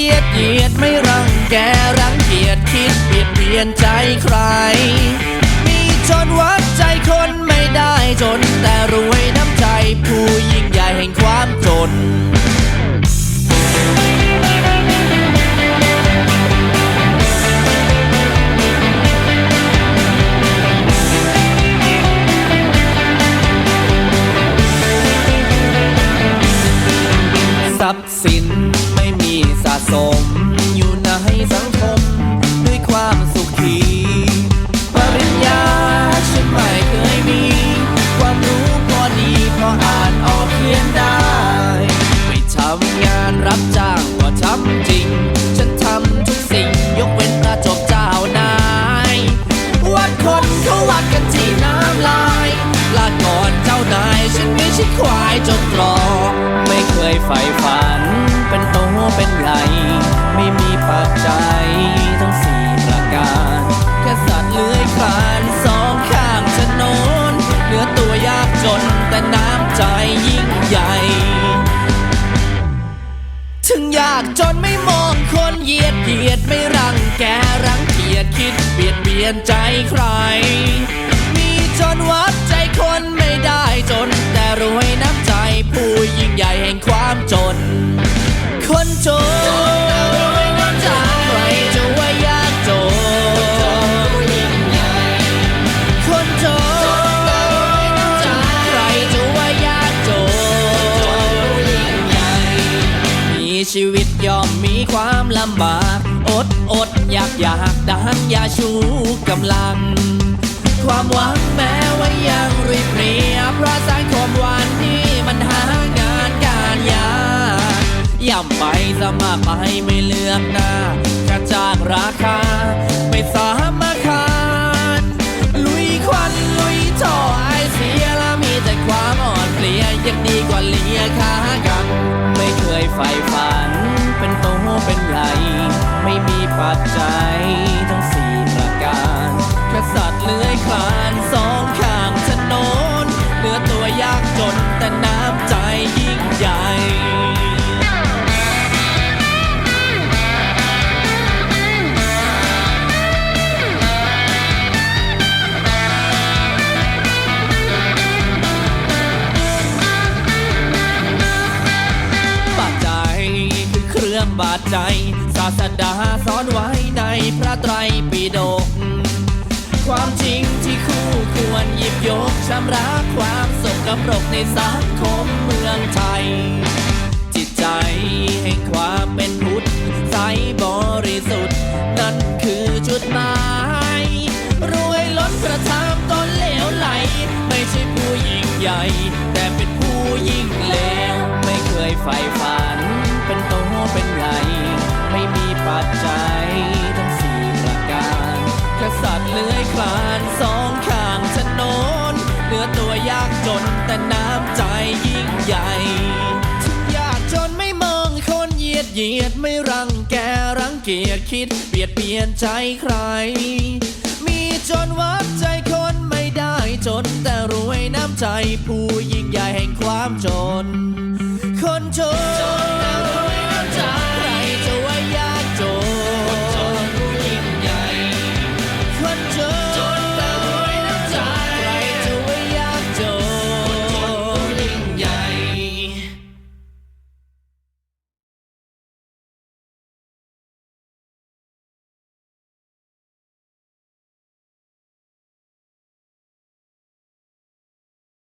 ยียดเหยียดไม่รังแกรังเกียจคิดเบียดเบียนใจใคร มีจนวัดใจคนไม่ได้จน แต่รวยน้ำใจผู้ยิ่งใหญ่แห่งความจนทรัพย์สินำลายลาก่อนเจ้านายฉันไม่ใช่ควายจนตรอกไม่เคยใฝ่ฝัน เป็นโตเป็นใหญ่ไม่มีปัจจัยทั้งสี่ประการแค่สัตว์เลื้อยคลานสองข้างถนนเหลือตัวยากจนแต่น้ำใจยิ่งใหญ่ ถึงยากจนไม่มองคนเหยียดเหยียดไม่รังแกรังเกียจคิดเบียดเบียนใจใคร จนจากใครจะว่ายากจนคนจนใครจะว่ายากจนมีชีวิตย่อมมีความลำบาก อดอดอยากอยากดังอย่าชูกำลัง ความหวังแม้ว่ายังริบเรียบเพราะสังคมวันนี้มัน ย่ำไปสมัครไปไม่เลือกหน้ากระจากราคา ไม่สามารถขาดลุยควันลุยท่อไอเสียแล้วมีแต่ความอ่อนเพลียยังดีกว่าเลียขากัน ไม่เคยใฝ่ฝัน เป็นโตเป็นใหญ่ ไม่มีปัจจัย บาดใจ ศาสดาสอนไว้ในพระไตรปิฎกความจริงที่คู่ควรหยิบยกชำระความสกปรกในสังคมเมืองไทย จิตใจแห่งความเป็นพุทธใสบริสุทธิ์ นั่นคือจุดหมายรวยล้นกระทำตนเหลวไหล ไม่ใช่ผู้ยิ่งใหญ่ นแต่น้ำใจยิ่งใหญ่ถึงยากจนไม่มองคนเหยียดเหยียดไม่รังแกรังเกียจคิดเบียดเบียนใจใคร มีจนวัดใจคนไม่ได้จนแต่รวยน้ำใจผู้ยิ่งใหญ่แห่งความจน คนจน